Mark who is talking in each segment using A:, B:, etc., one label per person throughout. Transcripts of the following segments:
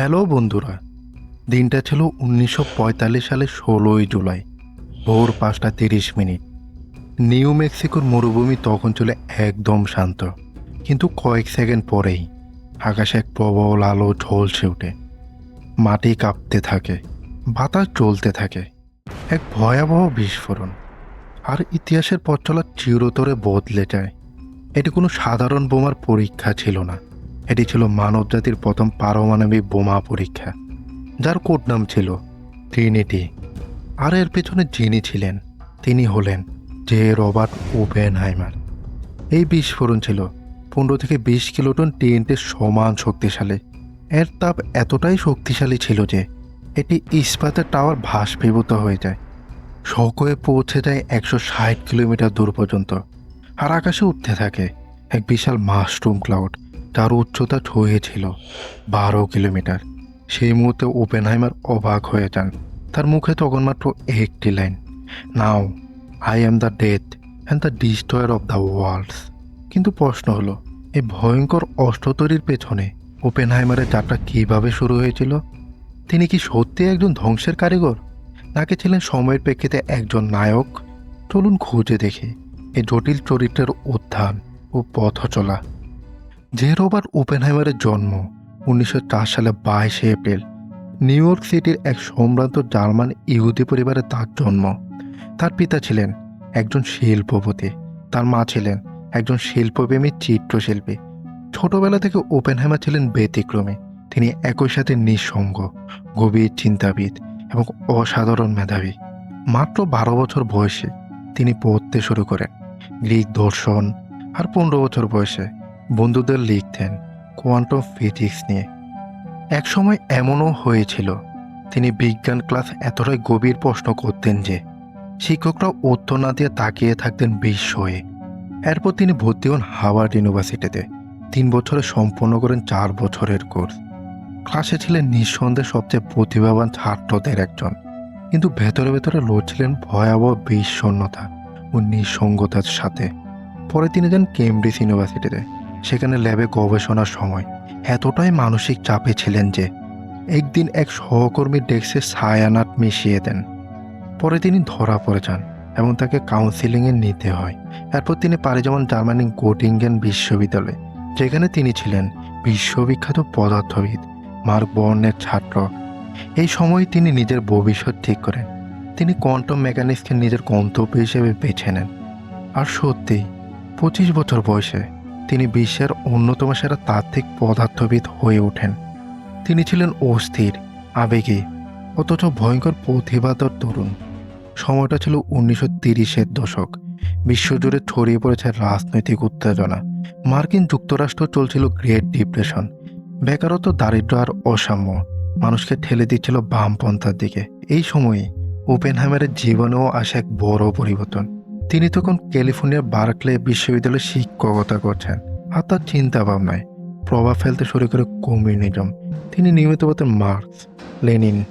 A: Hello বন্ধুরা, দিনটা ছিল উনিশশো পঁয়তাল্লিশ সালের ষোলোই জুলাই, ভোর পাঁচটা তিরিশ মিনিট। নিউ মেক্সিকোর মরুভূমি তখন ছিল একদম শান্ত, কিন্তু কয়েক সেকেন্ড পরেই আকাশে এক প্রবল আলো ঝলসে ওঠে। মাটি কাঁপতে থাকে, বাতাস চলতে থাকে, এক ভয়াবহ বিস্ফোরণ। আর ইতিহাসের পথ চলা চিরতরে বদলে যায়। এটি কোনো সাধারণ বোমার পরীক্ষা ছিল না। এটি ছিল মানবজাতির প্রথম পারমাণবিক বোমা পরীক্ষা, যার কোড নাম ছিল ট্রিনিটি আর এর পেছনে যিনি ছিলেন, তিনি হলেন জে রবার্ট ওপেনহাইমার। এই বিস্ফোরণ ছিল পনেরো থেকে বিশ কিলোটন টিএনটির সমান শক্তিশালী। এর তাপ এতটাই শক্তিশালী ছিল যে এটি ইস্পাতের টাওয়ার ভাসভীভূত হয়ে যায়। শকয়ে পৌঁছে যায় একশো ষাট কিলোমিটার দূর পর্যন্ত, আর আকাশে উঠতে থাকে এক বিশাল মাশরুম ক্লাউড। যার উচ্চতা ছুঁয়েছিল বারো কিলোমিটার। সেই মুহূর্তে ওপেনহাইমার অবাক হয়ে যান। তার মুখে তখন মাত্র একটি line, now I am the death and the destroyer of the worlds কিন্তু প্রশ্ন হলো, এই ভয়ঙ্কর অস্ত্র তৈরির পেছনে ওপেনহাইমারের যাত্রা কীভাবে শুরু হয়েছিল? তিনি কি সত্যি একজন ধ্বংসের কারিগর, নাকি ছিলেন সময়ের প্রেক্ষিতে একজন নায়ক? চলুন খুঁজে দেখি। এই জটিল চরিত্রের উত্থান ও পথ চলা যে রোবার ওপেনহাইমারের জন্ম উনিশশো চার সালে বাইশে এপ্রিল। নিউ ইয়র্ক সিটির এক সম্ভ্রান্ত জার্মান ইহুদি পরিবারে তার জন্ম। তার পিতা ছিলেন একজন শিল্পপতি, তার মা ছিলেন একজন শিল্পপ্রেমী চিত্রশিল্পী। ছোটবেলা থেকে ওপেনহাইমার ছিলেন ব্যতিক্রমী, তিনি একই সাথে নিঃসঙ্গ, গভীর চিন্তাবিদ এবং অসাধারণ মেধাবী। মাত্র বারো বছর বয়সে তিনি পড়তে শুরু করেন, গ্রিক দর্শন, আর পনেরো বছর বয়সে বন্ধুদের লিখতেন কোয়ান্টাম ফিজিক্স নিয়ে। একসময় এমনও হয়েছিল, তিনি বিজ্ঞান ক্লাস এতটাই গভীর প্রশ্ন করতেন যে, শিক্ষকরা উত্তর না দিয়ে তাকিয়ে থাকতেন বিস্ময়ে। এরপর তিনি ভর্তি হন হাওয়ার্ড ইউনিভার্সিটিতে। তিন বছরে সম্পন্ন করেন চার বছরের কোর্স। ক্লাসে ছিলেন নিঃসন্দেহে সবচেয়ে প্রতিভাবান ছাত্রদের একজন। কিন্তু ভেতরে ভেতরে লড়ছিলেন ভয়াবহ বিষণ্ণতা ও নিঃসঙ্গতার সাথে। পরে তিনি যান কেমব্রিজ ইউনিভার্সিটিতে। সেখানে ল্যাবে গবেষণার সময় এতটাই মানসিক চাপে ছিলেন যে একদিন এক সহকর্মীর ডেস্কে ছায়ানাট মিশিয়ে দেন। পরে তিনি ধরা পড়ে যান এবং তাকে কাউন্সিলিংয়ে নিতে হয়। এরপর তিনি পাড়ি যেমন জার্মানির গোটিঙ্গেন বিশ্ববিদ্যালয়ে, যেখানে তিনি ছিলেন বিশ্ববিখ্যাত পদার্থবিদ মার্ক বর্নের ছাত্র। এই সময় তিনি নিজের ভবিষ্যৎ ঠিক করেন। তিনি কোয়ান্টাম মেকানিক্সকে নিজের গন্তব্য হিসেবে বেছে নেন। আর সত্যিই পঁচিশ বছর বয়সে তিনি বিশ্বের অন্যতম সেরা তাত্ত্বিক পদার্থবিদ হয়ে ওঠেন। তিনি ছিলেন অস্থির, আবেগী, অথচ ভয়ঙ্কর প্রতিভাধর তরুণ। সময়টা ছিল উনিশশো তিরিশের দশক। বিশ্বজুড়ে ছড়িয়ে পড়েছে রাজনৈতিক উত্তেজনা। মার্কিন যুক্তরাষ্ট্র চলছিল গ্রেট ডিপ্রেশন। বেকারত্ব দারিদ্র আর অসাম্য মানুষকে ঠেলে দিচ্ছিল বামপন্থার দিকে। এই সময়ে ওপেনহাইমারের জীবনেও আসে এক বড় পরিবর্তন। তিনি তখন ক্যালিফোর্নিয়ার বার্কলে বিশ্ববিদ্যালয়ে শিক্ষকতা করছেন। আর তার চিন্তা ভাবনায় প্রভাব ফেলতে শুরু করে কমিউনিজম। তিনি নিয়মিত বলতেন মার্কস, লেনিন,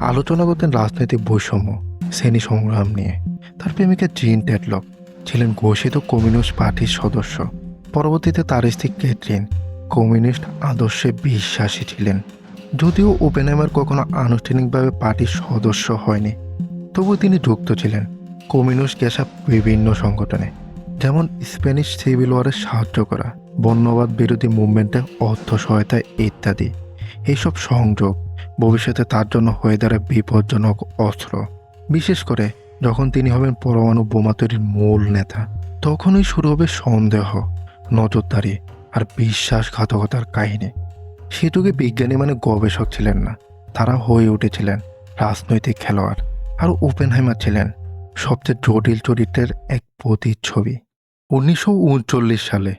A: আলোচনা করতেন রাজনৈতিক বৈষম্য, শ্রেণি সংগ্রাম নিয়ে। তার প্রেমিকা জিন টেটলক ছিলেন ঘোষিত কমিউনিস্ট পার্টির সদস্য। পরবর্তীতে তার স্ত্রী ক্যাথরিন কমিউনিস্ট আদর্শে বিশ্বাসী ছিলেন। যদিও ওপেনহাইমার কখনো আনুষ্ঠানিকভাবে পার্টির সদস্য হয়নি তবু তিনি যুক্ত ছিলেন। কমিউনিস্ট গেসা বিভিন্ন সংগঠনে, যেমন স্প্যানিশ সিভিল ওয়ারে সাহায্য করা বর্ণবাদ বিরোধী মুভমেন্টে অর্থ সহায়তা ইত্যাদি। এইসব সংযোগ ভবিষ্যতে তার জন্য হয়ে দাঁড়ায় বিপজ্জনক অস্ত্র। বিশেষ করে যখন তিনি হবেন পরমাণু বোমা তৈরির মূল নেতা, তখনই শুরু হবে সন্দেহ, নজরদারি আর বিশ্বাসঘাতকতার কাহিনী। সে যুগে বিজ্ঞানী মানে গবেষক ছিলেন না। তারা হয়ে উঠেছিলেন রাজনৈতিক খেলোয়াড় আর ওপেনহাইমার ছিলেন। সবচেয়ে জটিল চরিত্রের এক প্রতিচ্ছবি। উনিশশো উনচল্লিশ সালে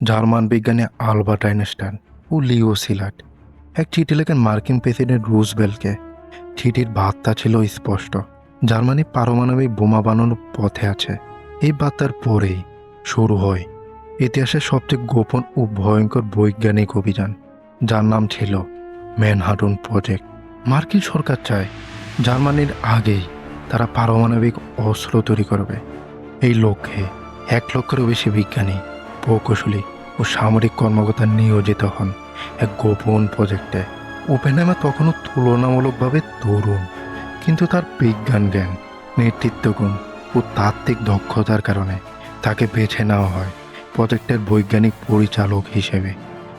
A: জার্মান বিজ্ঞানী আলবার্ট আইনস্টাইন ও লিও সিলাট এক চিঠি লেখেন মার্কিন প্রেসিডেন্ট রুজবেলকে চিঠির বার্তা ছিল স্পষ্ট। জার্মানি পারমাণবিক বোমা বানানোর পথে আছে। এই বার্তার পরেই শুরু হয় ইতিহাসের সবচেয়ে গোপন ও ভয়ঙ্কর বৈজ্ঞানিক অভিযান, যার নাম ছিল ম্যানহাটন প্রজেক্ট। মার্কিন সরকার চায় জার্মানির আগেই তারা পারমাণবিক অস্ত্র তৈরি করবে। এই লক্ষ্যে এক লক্ষেরও বেশি বিজ্ঞানী প্রকৌশলী ও সামরিক কর্মকর্তা নিয়োজিত হন এক গোপন প্রজেক্টে। ওপেনহাইমার তখনও তুলনামূলকভাবে তরুণ, কিন্তু তার বিজ্ঞান জ্ঞান নেতৃত্ব গুণ ও তাত্ত্বিক দক্ষতার কারণে তাকে বেছে নেওয়া হয় প্রজেক্টের বৈজ্ঞানিক পরিচালক হিসেবে।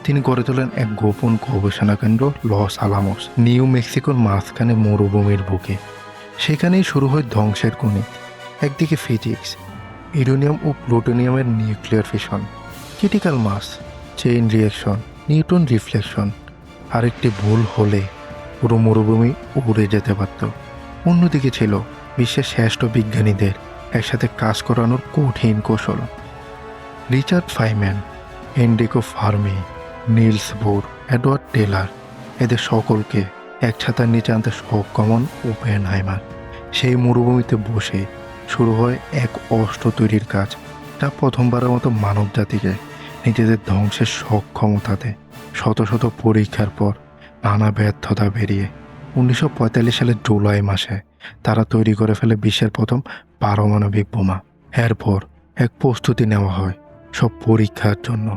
A: তিনি গড়ে তোলেন এক গোপন গবেষণা কেন্দ্র লস আলামোস, নিউ মেক্সিকোর মাঝখানে মরুভূমির বুকে। সেখানেই শুরু হয় ধ্বংসের গণিত একদিকে ফিজিক্স ইউরেনিয়াম ও প্লুটোনিয়ামের nuclear fission critical mass chain reaction neutron reflection. আরেকটি ভুল হলে পুরো মরুভূমি উড়ে যেতে পারত। অন্যদিকে ছিল বিশ্বের শ্রেষ্ঠ বিজ্ঞানীদের একসাথে কাজ করানোর কঠিন কৌশল। Richard Feynman Enrico Fermi, Niels Bohr, Edward Teller, এদের সকলকে এক ছাতার নিচে আনতে সক্ষমন ওপেন হাইমার সেই মরুভূমিতে বসে শুরু হয় এক অস্ত্র তৈরির কাজ, যা প্রথমবারের মতো মানব জাতিকে নিজেদের ধ্বংসের সক্ষমতাতে শত শত পরীক্ষার পর নানা ব্যর্থতা বেরিয়ে উনিশশো পঁয়তাল্লিশ সালের জুলাই মাসে তারা তৈরি করে ফেলে বিশ্বের প্রথম পারমাণবিক বোমা। এরপর এক প্রস্তুতি নেওয়া হয় সব পরীক্ষার জন্য,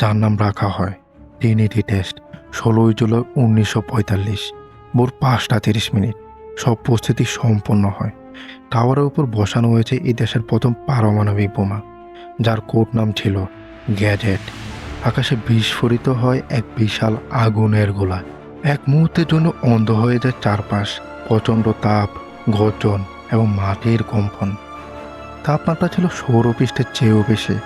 A: যার নাম রাখা হয় টিনিটি টেস্ট ষোলোই জুলাই উনিশশো পঁয়তাল্লিশ, ভোর পাঁচটা তিরিশ মিনিট। সব প্রস্তুতি সম্পন্ন হয়। টাওয়ারের উপর বসানো হয়েছে এই দেশের প্রথম পারমাণবিক বোমা, যার কোড নাম ছিল গ্যাজেট। আকাশে বিস্ফোরিত হয় এক বিশাল আগুনের গোলা। এক মুহূর্তের জন্য অন্ধ হয়ে যায় চারপাশ, প্রচণ্ড তাপ, গর্জন এবং মাটির কম্পন। তাপমাত্রা ছিল সৌরপৃষ্ঠের চেয়েও বেশি,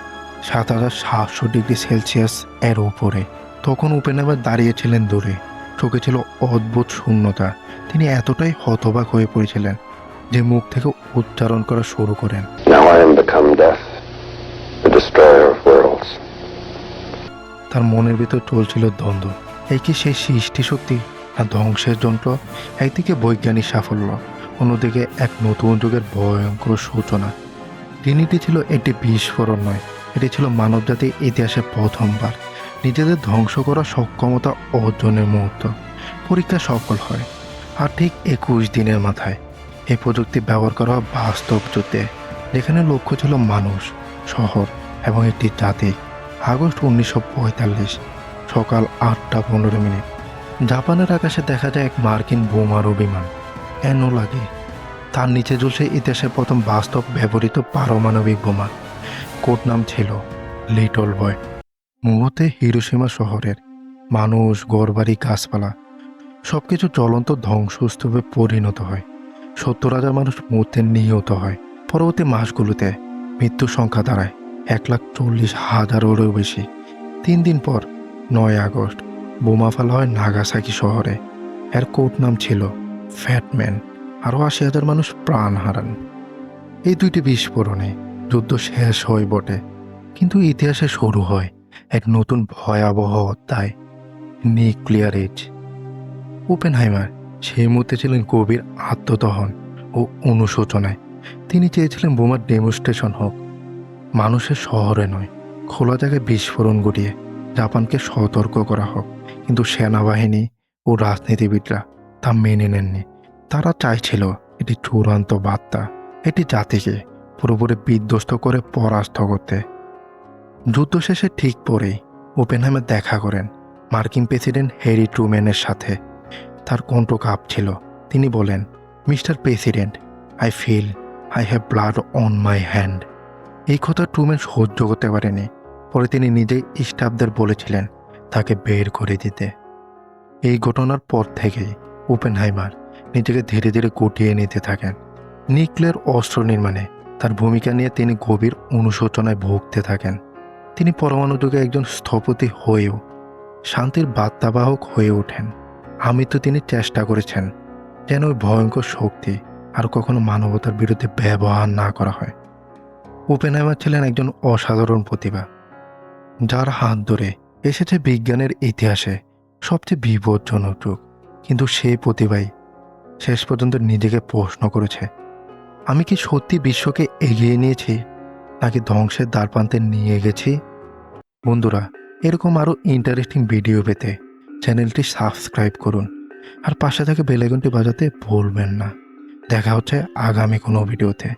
A: সাত হাজার সাতশো ডিগ্রি সেলসিয়াস এর উপরে। তখন উপেনাবার দাঁড়িয়েছিলেন দূরে। চোখে ছিল অদ্ভুত শূন্যতা। তিনি এতটাই হতবাক হয়ে পড়েছিলেন যে মুখ থেকে উচ্চারণ করা শুরু করেন. তার মনের ভিতর চলছিল দ্বন্দ্ব। এই কি সেই সৃষ্টি শক্তি না ধ্বংসের যন্ত্র? একদিকে বৈজ্ঞানিক সাফল্য অন্যদিকে এক নতুন যুগের ভয়ঙ্কর সূচনা। ট্রিনিটি ছিল একটি বিস্ফোরণ নয় এটি ছিল মানবজাতির ইতিহাসে প্রথমবার। নিজেদের ধ্বংস করার সক্ষমতা অর্জনের মুহূর্ত। পরীক্ষা সফল হয়। আর ঠিক একুশ দিনের মাথায় এই প্রযুক্তি ব্যবহার করা হয় বাস্তব যুদ্ধে, যেখানে লক্ষ্য ছিল মানুষ, শহর এবং একটি জাতি। আগস্ট উনিশশো পঁয়তাল্লিশ, সকাল আটটা পনেরো মিনিট। জাপানের আকাশে দেখা যায় এক মার্কিন বোমারু বিমান এন লাগে তার নিচে ঝুলছে ইতিহাসের প্রথম বাস্তব ব্যবহৃত পারমাণবিক বোমা। কোড নাম ছিল লিটল বয়। মুহূর্তে হিরোসীমা শহরের মানুষ গড়বাড়ি গাছপালা সব কিছু জ্বলন্ত ধ্বংসস্তূপে পরিণত হয়। সত্তর হাজার মানুষ মুহূর্তে নিহত হয়। পরবর্তী মাসগুলোতে মৃত্যুর সংখ্যা দাঁড়ায় এক লাখ চল্লিশ হাজারেরও বেশি। তিন দিন পর নয় আগস্ট বোমা ফেলা হয় নাগাসাকি শহরে। এর কোড নাম ছিল ফ্যাটম্যান। আরও আশি হাজার মানুষ প্রাণ হারান। এই দুইটি বিস্ফোরণে যুদ্ধ শেষ হয় বটে, কিন্তু ইতিহাসে শুরু হয় এক নতুন ভয়াবহ অধ্যায়, নিউক্লিয়ার এজ। ওপেনহাইমার সেই মুহূর্তে ছিলেন গভীর আত্মদহন ও অনুশোচনায়। তিনি চেয়েছিলেন বোমার ডেমনস্ট্রেশন হোক। মানুষের শহরে নয়, খোলা জায়গায় বিস্ফোরণ ঘটিয়ে জাপানকে সতর্ক করা হোক। কিন্তু সেনাবাহিনী ও রাজনীতিবিদরা তা মেনে নেননি। তারা চাইছিল এটি চূড়ান্ত বার্তা এটি জাতিকে পুরোপুরি বিধ্বস্ত করে পরাস্ত করতে। যুদ্ধ শেষে ঠিক পরেই ওপেনহাইমার দেখা করেন মার্কিন প্রেসিডেন্ট হ্যারি ট্রুম্যানের সাথে। তার কণ্ঠ কাঁপছিল। তিনি বলেন, mister president, I feel, I have blood on my hand. এই কথা ট্রুম্যান সহ্য করতে পারেনি। পরে তিনি নিজেই স্টাফদের বলেছিলেন তাকে বের করে দিতে। এই ঘটনার পর থেকেই ওপেনহাইমার নিজেকে ধীরে ধীরে গুটিয়ে নিতে থাকেন। নিউক্লিয়ার অস্ত্র নির্মাণে তার ভূমিকা নিয়ে তিনি গভীর অনুশোচনায় ভুগতে থাকেন। তিনি পরমাণু যুগে একজন স্থপতি হয়েও, শান্তির বার্তাবাহক হয়ে ওঠেন। আমি তো তিনি চেষ্টা করেছেন যেন ওই ভয়ঙ্কর শক্তি আর কখনো মানবতার বিরুদ্ধে ব্যবহার না করা হয়। ওপেনহাইমার ছিলেন একজন অসাধারণ প্রতিভা, যার হাত ধরে এসেছে বিজ্ঞানের ইতিহাসে সবচেয়ে বিপজ্জনক যুগ। কিন্তু সেই প্রতিভাই শেষ পর্যন্ত নিজেকে প্রশ্ন করেছে, আমি কি সত্যি বিশ্বকে এগিয়ে নিয়েছি নাকি ধ্বংসের দ্বারপ্রান্তে নিয়ে গেছি? বন্ধুরা, এরকম আরও ইন্টারেস্টিং ভিডিও পেতে চ্যানেলটি সাবস্ক্রাইব করুন আর পাশে থাকে বেলাইকনটি বাজাতে ভুলবেন না। দেখা হচ্ছে আগামী কোনো ভিডিওতে